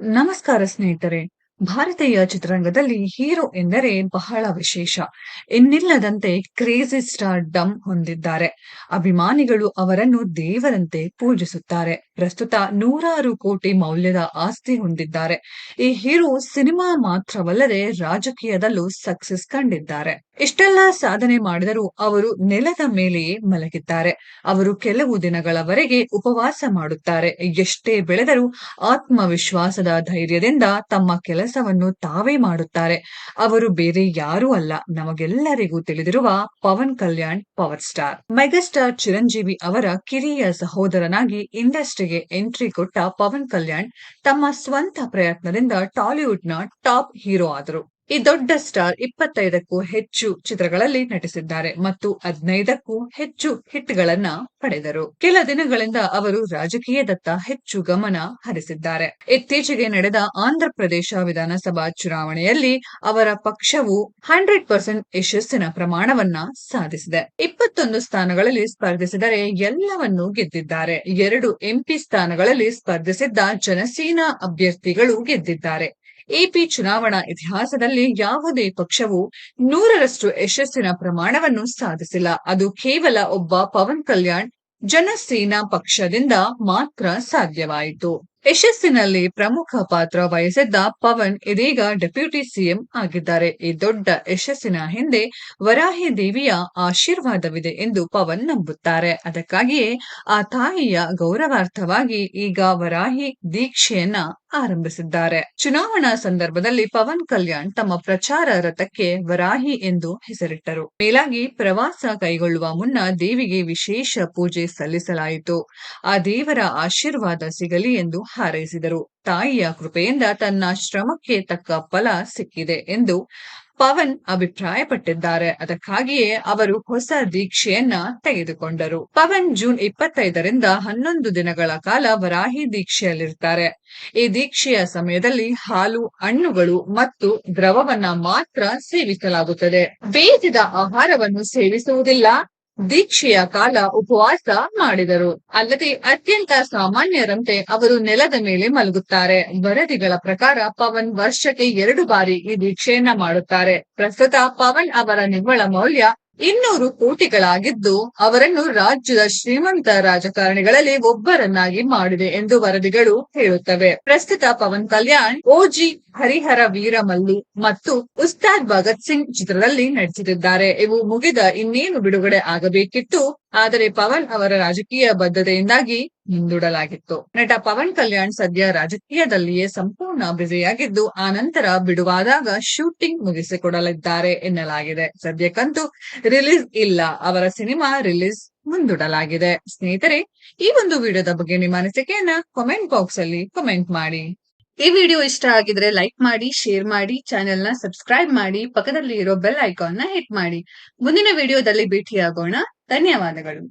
ನಮಸ್ಕಾರ ಸ್ನೇಹಿತರೆ. ಭಾರತೀಯ ಚಿತ್ರರಂಗದಲ್ಲಿ ಹೀರೋ ಎಂದರೆ ಬಹಳ ವಿಶೇಷ. ಇನ್ನಿಲ್ಲದಂತೆ ಕ್ರೇಜಿ ಸ್ಟಾರ್ ಡಮ್ ಹೊಂದಿದ್ದಾರೆ. ಅಭಿಮಾನಿಗಳು ಅವರನ್ನು ದೇವರಂತೆ ಪೂಜಿಸುತ್ತಾರೆ. ಪ್ರಸ್ತುತ ನೂರಾರು ಕೋಟಿ ಮೌಲ್ಯದ ಆಸ್ತಿ ಹೊಂದಿದ್ದಾರೆ. ಈ ಹೀರೋ ಸಿನಿಮಾ ಮಾತ್ರವಲ್ಲದೆ ರಾಜಕೀಯದಲ್ಲೂ ಸಕ್ಸಸ್ ಕಂಡಿದ್ದಾರೆ. ಇಷ್ಟೆಲ್ಲ ಸಾಧನೆ ಮಾಡಿದರೂ ಅವರು ನೆಲದ ಮೇಲೆಯೇ ಮಲಗಿದ್ದಾರೆ. ಅವರು ಕೆಲವು ದಿನಗಳವರೆಗೆ ಉಪವಾಸ ಮಾಡುತ್ತಾರೆ. ಎಷ್ಟೇ ಬೆಳೆದರೂ ಆತ್ಮವಿಶ್ವಾಸದ ಧೈರ್ಯದಿಂದ ತಮ್ಮ ಕೆಲಸವನ್ನು ತಾವೇ ಮಾಡುತ್ತಾರೆ. ಅವರು ಬೇರೆ ಯಾರೂ ಅಲ್ಲ. ನಮಗೆಲ್ಲರಿಗೂ ತಿಳಿದಿರುವ Pawan Kalyan, power star. Megastar Chiranjeevi ಅವರ ಕಿರಿಯ ಸಹೋದರನಾಗಿ ಇಂಡಸ್ಟ್ರಿಗೆ ಎಂಟ್ರಿ ಕೊಟ್ಟ ಪವನ್ ಕಲ್ಯಾಣ್ ತಮ್ಮ ಸ್ವಂತ ಪ್ರಯತ್ನದಿಂದ ಟಾಲಿವುಡ್ನ ಟಾಪ್ ಹೀರೋ ಆದರು. ಈ ದೊಡ್ಡ ಸ್ಟಾರ್ ಇಪ್ಪತ್ತೈದಕ್ಕೂ ಹೆಚ್ಚು ಚಿತ್ರಗಳಲ್ಲಿ ನಟಿಸಿದ್ದಾರೆ ಮತ್ತು ಹದಿನೈದಕ್ಕೂ ಹೆಚ್ಚು ಹಿಟ್ಗಳನ್ನ ಪಡೆದರು. ಕೆಲ ದಿನಗಳಿಂದ ಅವರು ರಾಜಕೀಯದತ್ತ ಹೆಚ್ಚು ಗಮನ ಹರಿಸಿದ್ದಾರೆ. ಇತ್ತೀಚೆಗೆ ನಡೆದ ಆಂಧ್ರ ಪ್ರದೇಶ ವಿಧಾನಸಭಾ ಚುನಾವಣೆಯಲ್ಲಿ ಅವರ ಪಕ್ಷವು ಹಂಡ್ರೆಡ್ ಪರ್ಸೆಂಟ್ ಯಶಸ್ಸಿನ ಪ್ರಮಾಣವನ್ನ ಸಾಧಿಸಿದೆ. ಇಪ್ಪತ್ತೊಂದು ಸ್ಥಾನಗಳಲ್ಲಿ ಸ್ಪರ್ಧಿಸಿದರೆ ಎಲ್ಲವನ್ನೂ ಗೆದ್ದಿದ್ದಾರೆ. ಎರಡು ಎಂಪಿ ಸ್ಥಾನಗಳಲ್ಲಿ ಸ್ಪರ್ಧಿಸಿದ್ದ ಜನಸೇನಾ ಅಭ್ಯರ್ಥಿಗಳು ಗೆದ್ದಿದ್ದಾರೆ. ಎಪಿ ಚುನಾವಣಾ ಇತಿಹಾಸದಲ್ಲಿ ಯಾವುದೇ ಪಕ್ಷವು ನೂರರಷ್ಟು ಯಶಸ್ಸಿನ ಪ್ರಮಾಣವನ್ನು ಸಾಧಿಸಿಲ್ಲ. ಅದು ಕೇವಲ ಒಬ್ಬ ಪವನ್ ಕಲ್ಯಾಣ್ ಜನಸೇನಾ ಪಕ್ಷದಿಂದ ಮಾತ್ರ ಸಾಧ್ಯವಾಯಿತು. ಯಶಸ್ಸಿನಲ್ಲಿ ಪ್ರಮುಖ ಪಾತ್ರ ವಹಿಸಿದ್ದ ಪವನ್ ಇದೀಗ ಡೆಪ್ಯೂಟಿ ಸಿಎಂ ಆಗಿದ್ದಾರೆ. ಈ ದೊಡ್ಡ ಯಶಸ್ಸಿನ ಹಿಂದೆ ವರಾಹಿ ದೇವಿಯ ಆಶೀರ್ವಾದವಿದೆ ಎಂದು ಪವನ್ ನಂಬುತ್ತಾರೆ. ಅದಕ್ಕಾಗಿಯೇ ಆ ತಾಯಿಯ ಗೌರವಾರ್ಥವಾಗಿ ಈಗ ವರಾಹಿ ದೀಕ್ಷೆಯನ್ನ ಆರಂಭಿಸಿದ್ದಾರೆ. ಚುನಾವಣಾ ಸಂದರ್ಭದಲ್ಲಿ ಪವನ್ ಕಲ್ಯಾಣ್ ತಮ್ಮ ಪ್ರಚಾರ ರಥಕ್ಕೆ ವರಾಹಿ ಎಂದು ಹೆಸರಿಟ್ಟರು. ಮೇಲಾಗಿ ಪ್ರವಾಸ ಕೈಗೊಳ್ಳುವ ಮುನ್ನ ದೇವಿಗೆ ವಿಶೇಷ ಪೂಜೆ ಸಲ್ಲಿಸಲಾಯಿತು. ಆ ದೇವರ ಆಶೀರ್ವಾದ ಸಿಗಲಿ ಎಂದು ಹಾರೈಸಿದರು. ತಾಯಿಯ ಕೃಪೆಯಿಂದ ತನ್ನ ಶ್ರಮಕ್ಕೆ ತಕ್ಕ ಫಲ ಸಿಕ್ಕಿದೆ ಎಂದು ಪವನ್ ಅಭಿಪ್ರಾಯಪಟ್ಟಿದ್ದಾರೆ. ಅದಕ್ಕಾಗಿಯೇ ಅವರು ಹೊಸ ದೀಕ್ಷೆಯನ್ನ ತೆಗೆದುಕೊಂಡರು. ಪವನ್ ಜೂನ್ ಇಪ್ಪತ್ತೈದರಿಂದ ಹನ್ನೊಂದು ದಿನಗಳ ಕಾಲ ವರಾಹಿ ದೀಕ್ಷೆಯಲ್ಲಿರ್ತಾರೆ. ಈ ದೀಕ್ಷೆಯ ಸಮಯದಲ್ಲಿ ಹಾಲು, ಹಣ್ಣುಗಳು ಮತ್ತು ದ್ರವವನ್ನ ಮಾತ್ರ ಸೇವಿಸಲಾಗುತ್ತದೆ. ಬೇಯಿಸಿದ ಆಹಾರವನ್ನು ಸೇವಿಸುವುದಿಲ್ಲ. ದೀಕ್ಷೆಯ ಕಾಲ ಉಪವಾಸ ಮಾಡಿದರು. ಅಲ್ಲದೆ ಅತ್ಯಂತ ಸಾಮಾನ್ಯರಂತೆ ಅವರು ನೆಲದ ಮೇಲೆ ಮಲಗುತ್ತಾರೆ. ವರದಿಗಳ ಪ್ರಕಾರ ಪವನ್ ವರ್ಷಕ್ಕೆ ಎರಡು ಬಾರಿ ಈ ದೀಕ್ಷೆಯನ್ನ ಮಾಡುತ್ತಾರೆ. ಪ್ರಸ್ತುತ ಪವನ್ ಅವರ ನಿವ್ವಳ ಮೌಲ್ಯ ಇನ್ನೂರು ಕೋಟಿಗಳಾಗಿದ್ದು ಅವರನ್ನು ರಾಜ್ಯದ ಶ್ರೀಮಂತ ರಾಜಕಾರಣಿಗಳಲ್ಲಿ ಒಬ್ಬರನ್ನಾಗಿ ಮಾಡಿದೆ ಎಂದು ವರದಿಗಳು ಹೇಳುತ್ತವೆ. ಪ್ರಸ್ತುತ ಪವನ್ ಕಲ್ಯಾಣ್, ಓಜಿ ಹರಿಹರ ವೀರಮಲ್ಲಿ ಮತ್ತು ಉಸ್ತಾದ್ ಭಗತ್ ಸಿಂಗ್ ಚಿತ್ರದಲ್ಲಿ ನಟಿಸುತ್ತಿದ್ದಾರೆ ಇವು ಮುಗಿದ ಇನ್ನೇನು ಬಿಡುಗಡೆ ಆಗಬೇಕಿತ್ತು ಆದರೆ ಪವನ್ ಅವರ ರಾಜಕೀಯ ಬದ್ಧತೆಯಿಂದಾಗಿ ಮುಂದೂಡಲಾಗಿತ್ತು ನಟ ಪವನ್ ಕಲ್ಯಾಣ್ ಸದ್ಯ ರಾಜಕೀಯದಲ್ಲಿಯೇ ಸಂಪೂರ್ಣ ಬ್ಯುಸಿಯಾಗಿದ್ದು ಆ ನಂತರ ಬಿಡುವಾದಾಗ ಶೂಟಿಂಗ್ ಮುಗಿಸಿಕೊಡಲಿದ್ದಾರೆ ಎನ್ನಲಾಗಿದೆ. ಸದ್ಯಕ್ಕಂತೂ ರಿಲೀಸ್ ಇಲ್ಲ. ಅವರ ಸಿನಿಮಾ ರಿಲೀಸ್ ಮುಂದೂಡಲಾಗಿದೆ. ಸ್ನೇಹಿತರೆ, ಈ ಒಂದು ವಿಡಿಯೋದ ಬಗ್ಗೆ ನಿಮ್ಮ ಅನಿಸಿಕೆಯನ್ನ ಕಾಮೆಂಟ್ ಬಾಕ್ಸ್ ಅಲ್ಲಿ ಕಮೆಂಟ್ ಮಾಡಿ. ಈ ವಿಡಿಯೋ ಇಷ್ಟ ಆಗಿದ್ರೆ ಲೈಕ್ ಮಾಡಿ ಶೇರ್ ಮಾಡಿ ಚಾನೆಲ್ನ ಸಬ್ಸ್ಕ್ರೈಬ್ ಮಾಡಿ ಪಕ್ಕದಲ್ಲಿ ಇರೋ ಬೆಲ್ ಐಕಾನ್ನ ಹಿಟ್ ಮಾಡಿ. ಮುಂದಿನ ವಿಡಿಯೋದಲ್ಲಿ ಭೇಟಿಯಾಗೋಣ. ధన్యవాదములు